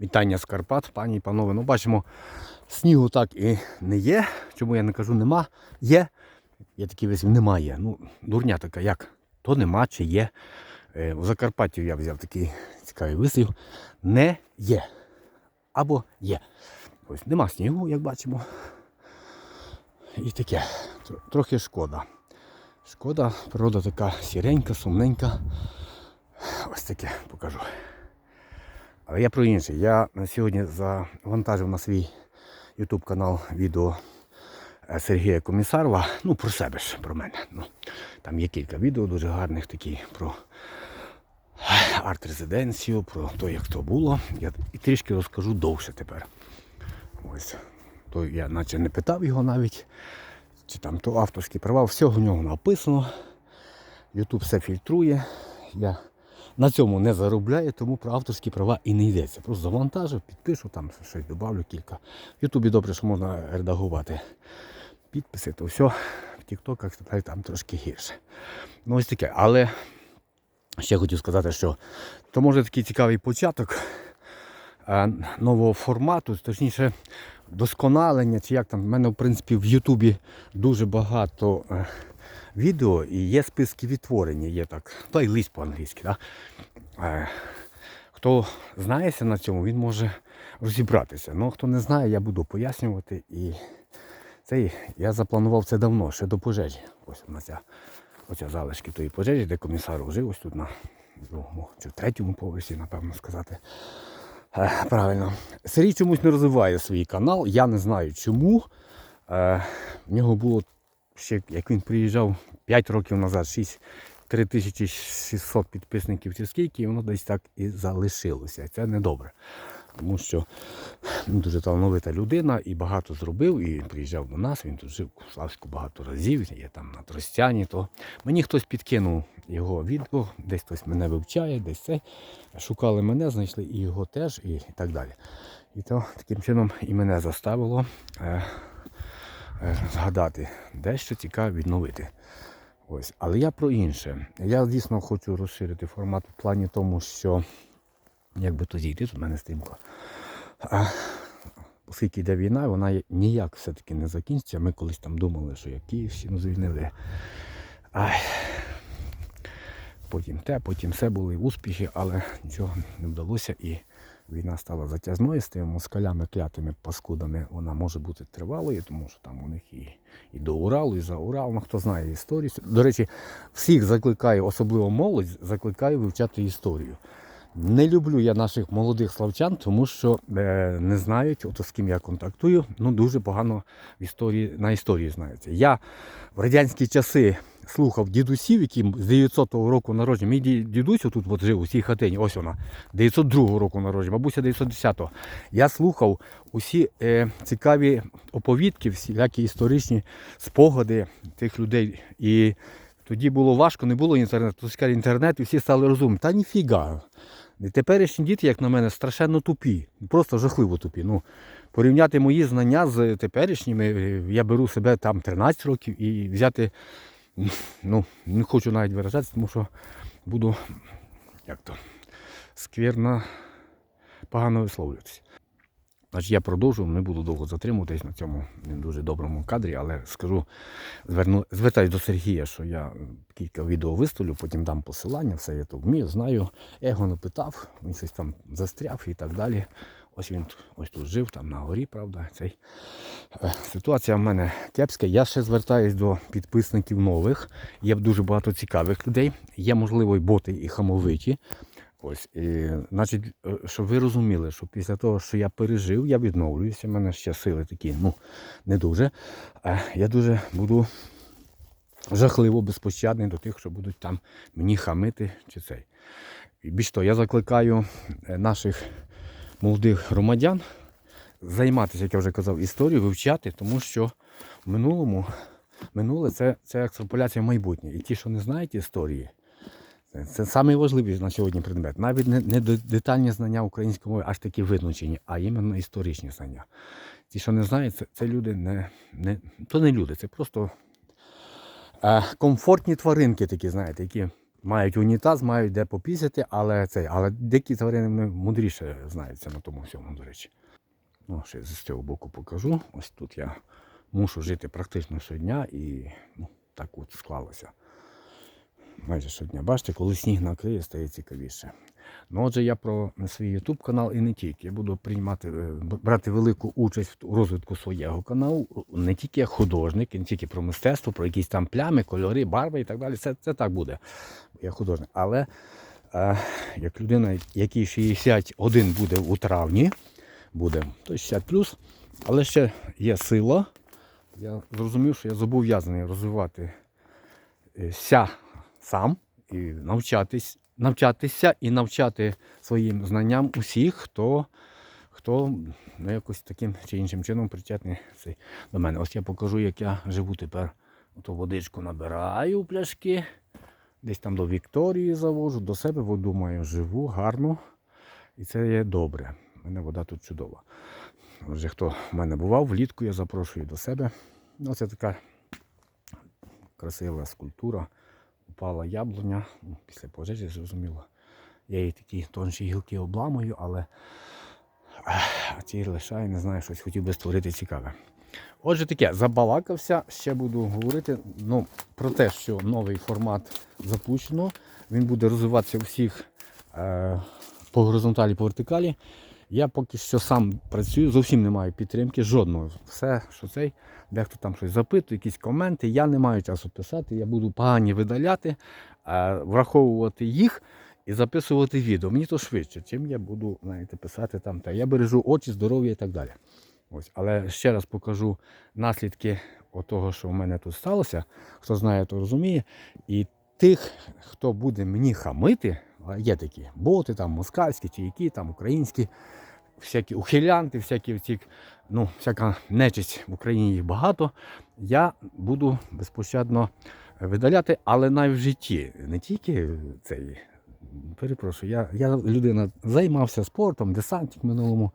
Вітання з Карпат, пані і панове. Ну, бачимо, снігу так і не є. Чому я не кажу нема? Є. Я такий весь немає. Ну, дурня така, як? То нема чи є. Е, У Закарпатті я взяв такий цікавий вислів. Не є. Або є. Ось нема снігу, як бачимо. І таке. Трохи шкода. Шкода, природа така сіренька, сумненька. Ось таке покажу. Я про інше. Я сьогодні завантажив на свій YouTube канал відео е, Сергія Комісарова. Ну, про себе ж, про мене. Ну, там є кілька відео дуже гарних такі про арт-резиденцію, про те, як то було. Я і трішки розкажу довше тепер. Ось. То я наче не питав його навіть, чи там то авторські права, все в нього написано. YouTube все фільтрує. Я на цьому не заробляю, тому про авторські права і не йдеться. Просто завантажив, підпишу, там щось додавлю кілька. В Ютубі добре, що можна редагувати підписи, то все. В Тіктоках там трошки гірше. Ну ось таке. Але ще хотів сказати, що то може такий цікавий початок е, нового формату, точніше, досконалення, чи як там. В мене, в принципі, в Ютубі дуже багато е, відео і є списки відтворення, є так, той лист по-англійськи. Да? Е, Хто знається на цьому, він може розібратися. Ну, хто не знає, я буду пояснювати. І цей, я запланував це давно, ще до пожежі. Ось вона ця, оця залишки тої пожежі, де комісар жив, ось тут на другому чи третьому поверсі, напевно сказати. Е, Правильно. Сергій чомусь не розвиває свій канал. Я не знаю чому. Е, В нього було ще, як він приїжджав 5 років назад, 6, 3600 підписників чи скільки, і воно десь так і залишилося. Це не добре. Тому що він дуже талановита людина і багато зробив, і приїжджав до нас, він тут жив у Славську багато разів, є там на Тростяні, то мені хтось підкинув його відео, десь хтось мене вивчає, десь це. Шукали мене, знайшли і його теж, і так далі. І то таким чином і мене заставило е, згадати дещо цікаве відновити. Ось. Але я про інше. Я дійсно хочу розширити формат в плані тому, що як би то зійти, тут в мене стрімко. Оскільки йде війна, вона ніяк все-таки не закінчиться. Ми колись там думали, що як Київщину звільнили. Ай. Потім те, потім все були успіхи, але нічого не вдалося і війна стала затязною з тими москалями, клятими паскудами. Вона може бути тривалою, тому що там у них і, і до Уралу, і за Урал. Ну, хто знає історію. До речі, всіх закликаю, особливо молодь, закликаю вивчати історію. Не люблю я наших молодих славчан, тому що е, не знають, от з ким я контактую, ну дуже погано в історії, на історії знаються. Я в радянські часи слухав дідусів, які з 900-го року народження. Мій дідусь отут от жив у цій хатині, ось вона, 902 року народження, бабуся 910-го. Я слухав усі е, цікаві оповідки, всілякі історичні спогади тих людей. І тоді було важко, не було інтернету. Скажуть, інтернет, і всі стали розумні. Та ніфіга. І теперішні діти, як на мене, страшенно тупі. Просто жахливо тупі. Ну, порівняти мої знання з теперішніми, е, я беру себе там 13 років і взяти, ну, не хочу навіть виражатися, тому що буду, як то, сквірно, погано висловлюватися. Значить, я продовжу, не буду довго затримуватись на цьому не дуже доброму кадрі, але скажу, зверну, звертаюсь до Сергія, що я кілька відео виставлю, потім дам посилання, все я то вмію, знаю. Я його не питав, він щось там застряв і так далі. Ось він ось тут жив, там на горі, правда. Цей. Е, Ситуація в мене кепська. Я ще звертаюсь до підписників нових. Є дуже багато цікавих людей. Є, можливо, і боти, і хамовиті. Ось, і, значить, е, щоб ви розуміли, що після того, що я пережив, я відновлююся, в мене ще сили такі, ну, не дуже. Я дуже буду жахливо безпощадний до тих, що будуть там мені хамити чи цей. І більш того, я закликаю е, наших молодих громадян займатися, як я вже казав, історією, вивчати, тому що в минулому минуле це, це екстраполяція в майбутнє. І ті, що не знають історії, це, найважливіший на сьогодні предмет. Навіть не, детальні знання української мови, аж такі визначені, а іменно історичні знання. Ті, що не знають, це, це люди не, не. То не люди, це просто е, комфортні тваринки такі, знаєте, які мають унітаз, мають де попісяти, але цей, але дикі тварини мудріше знаються на тому всьому, до речі. Ну, ще з цього боку покажу. Ось тут я мушу жити практично щодня і ну, так от склалося. Майже щодня. Бачите, коли сніг накриє, стає цікавіше. Ну, отже, я про свій YouTube канал і не тільки. Я буду приймати, е, брати велику участь у розвитку свого каналу, не тільки як художник, не тільки про мистецтво, про якісь там плями, кольори, барви і так далі. Це, це так буде. Я художник. Але е, як людина, якій 61 буде у травні, буде, то 60 плюс, але ще є сила. Я зрозумів, що я зобов'язаний розвивати е, сам і навчатись, навчатися і навчати своїм знанням усіх, хто, хто ну, якось таким чи іншим чином причетний до мене. Ось я покажу, як я живу тепер. Ото водичку набираю в пляшки. Десь там до Вікторії завожу, до себе воду маю живу, гарну. І це є добре. У мене вода тут чудова. Отже, хто в мене бував, влітку я запрошую до себе. Ну, це така красива скульптура. Упала яблуня, ну, після пожежі, зрозуміло. Я її такі тонші гілки обламую, але а ці лишаю, не знаю, щось хотів би створити цікаве. Отже, таке, забалакався, ще буду говорити ну, про те, що новий формат запущено. Він буде розвиватися у всіх е, по горизонталі, по вертикалі. Я поки що сам працюю, зовсім не маю підтримки, жодного. Все, що цей, дехто там щось запитує, якісь коменти. Я не маю часу писати, я буду погані видаляти, е, враховувати їх і записувати відео. Мені то швидше, чим я буду знаєте, писати там. Та я бережу очі, здоров'я і так далі. Ось. Але ще раз покажу наслідки того, що в мене тут сталося. Хто знає, то розуміє. І тих, хто буде мені хамити, є такі боти, там москальські чи які, там українські, всякі ухилянти, всякі ці, ну, всяка нечисть в Україні їх багато. Я буду безпощадно видаляти, але навіть в житті, не тільки цей. Перепрошую, я, я людина займався спортом, десантик в минулому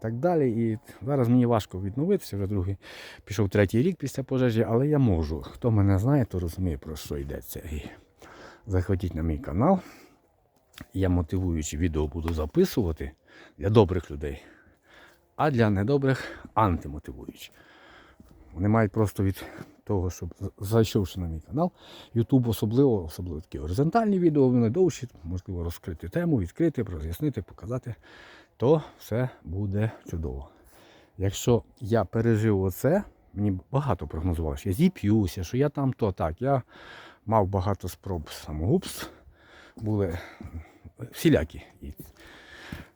так далі. І зараз мені важко відновитися, вже другий пішов третій рік після пожежі, але я можу. Хто мене знає, то розуміє, про що йдеться. І заходіть на мій канал. Я мотивуючи відео буду записувати для добрих людей, а для недобрих антимотивуючі. Вони мають просто від того, щоб зайшовши на мій канал, YouTube особливо, особливо такі горизонтальні відео, вони довші, можливо, розкрити тему, відкрити, роз'яснити, показати, то все буде чудово. Якщо я пережив оце, мені багато прогнозувало, що я зіп'юся, що я там то так. Я мав багато спроб самогубств, були всілякі. І,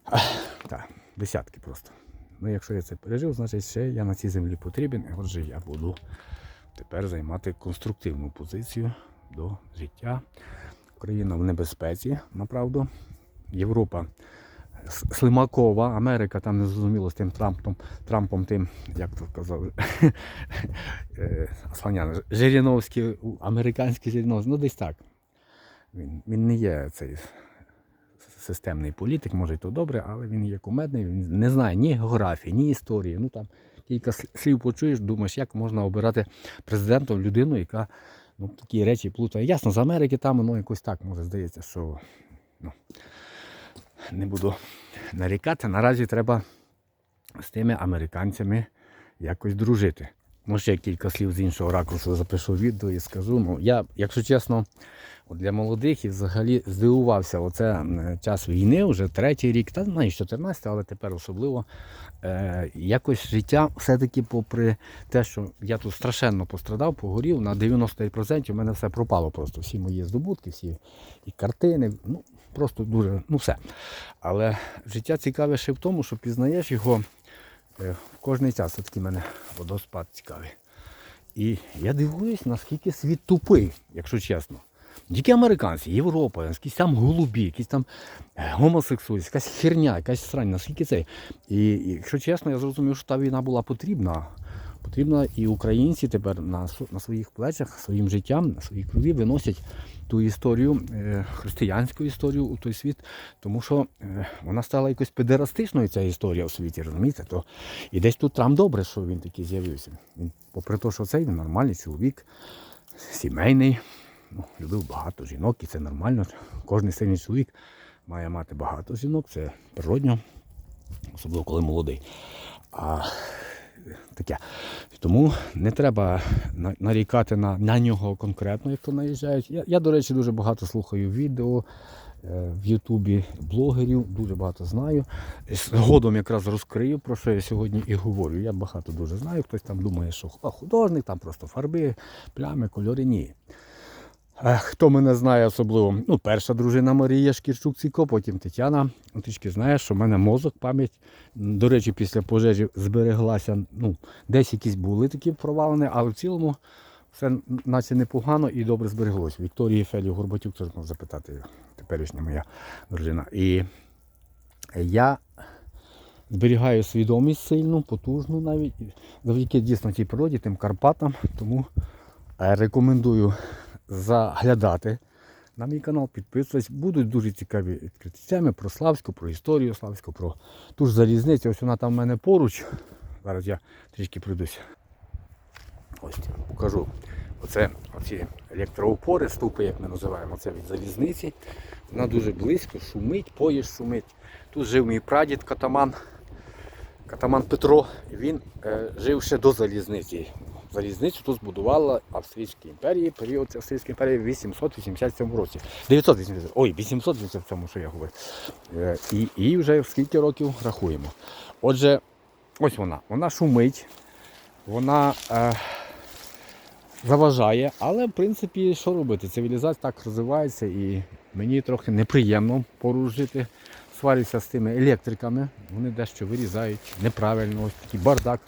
ах, так, десятки просто. Ну, якщо я це пережив, значить ще я на цій землі потрібен. І отже, я буду тепер займати конструктивну позицію до життя. Україна в небезпеці, направду. Європа слимакова, Америка там не зрозуміло з тим Трампом, Трампом тим, як то казали, е, Жириновський, американський Жириновський, ну десь так. Він, він не є цей системний політик, може і то добре, але він є кумедний, він не знає ні географії, ні історії. Ну там кілька слів почуєш, думаєш, як можна обирати президентом людину, яка ну, такі речі плутає. Ясно, з Америки там воно якось так може здається, що ну, не буду нарікати. Наразі треба з тими американцями якось дружити. Ну, ще кілька слів з іншого ракурсу запишу відео і скажу. Ну, я, якщо чесно, для молодих і взагалі здивувався. Оце час війни, вже третій рік, та ну, і 14, але тепер особливо. Е, якось життя все-таки, попри те, що я тут страшенно пострадав, погорів, на 99% в мене все пропало просто. Всі мої здобутки, всі і картини, ну просто дуже, ну все. Але життя цікаве ще в тому, що пізнаєш його в кожний час. Все-таки мене водоспад цікавий. І я дивуюсь, наскільки світ тупий, якщо чесно. Тільки американці, Європа, якісь там голубі, якісь там е, гомосексуальність, якась херня, якась срань, наскільки це. І якщо чесно, я зрозумів, що та війна була потрібна. Потрібна і українці тепер на, на своїх плечах, своїм життям, на своїй крові виносять ту історію, е, християнську історію у той світ, тому що е, вона стала якось педерастичною, ця історія у світі, розумієте? То, і десь тут Трамп добре, що він такий з'явився. Він, попри те, що цей нормальний чоловік, сімейний, ну, любив багато жінок, і це нормально. Кожен сильний чоловік має мати багато жінок, це природньо, особливо коли молодий. А таке. Тому не треба нарікати на, на нього конкретно, як то наїжджають. Я, я, до речі, дуже багато слухаю відео е, в Ютубі блогерів, дуже багато знаю. Згодом якраз розкрию, про що я сьогодні і говорю. Я багато дуже знаю. Хтось там думає, що художник, там просто фарби, плями, кольори. Ні. Хто мене знає особливо, ну, перша дружина Марія Шкірчук Ціко, потім Тетяна. Ну, Трішки знає, що в мене мозок, пам'ять. До речі, після пожежі збереглася. Ну, десь якісь були такі провалини, але в цілому все наче непогано і добре збереглося. Вікторії Фелі Горбатюк теж можна запитати, теперішня моя дружина. І я зберігаю свідомість сильну, потужну навіть, завдяки дійсно тій природі, тим Карпатам. Тому е, рекомендую заглядати на мій канал, підписуватись. Будуть дуже цікаві відкриттями про Славську, про історію Славську, про ту ж залізницю. Ось вона там в мене поруч. Зараз я трішки пройдуся. Ось покажу. Оце оці електроупори, ступи, як ми називаємо, це від залізниці. Вона дуже близько, шумить, поїзд шумить. Тут жив мій прадід катаман, катаман Петро. Він е, жив ще до залізниці. Залізницю тут збудувала Австрійська імперія, період Австрійської імперії в 887 році. 987, ой, 887, що я говорю. Е, і, і вже скільки років рахуємо. Отже, ось вона. Вона шумить, вона е, заважає, але в принципі, що робити? Цивілізація так розвивається і мені трохи неприємно поруч жити. Сварюся з тими електриками, вони дещо вирізають неправильно, ось такий бардак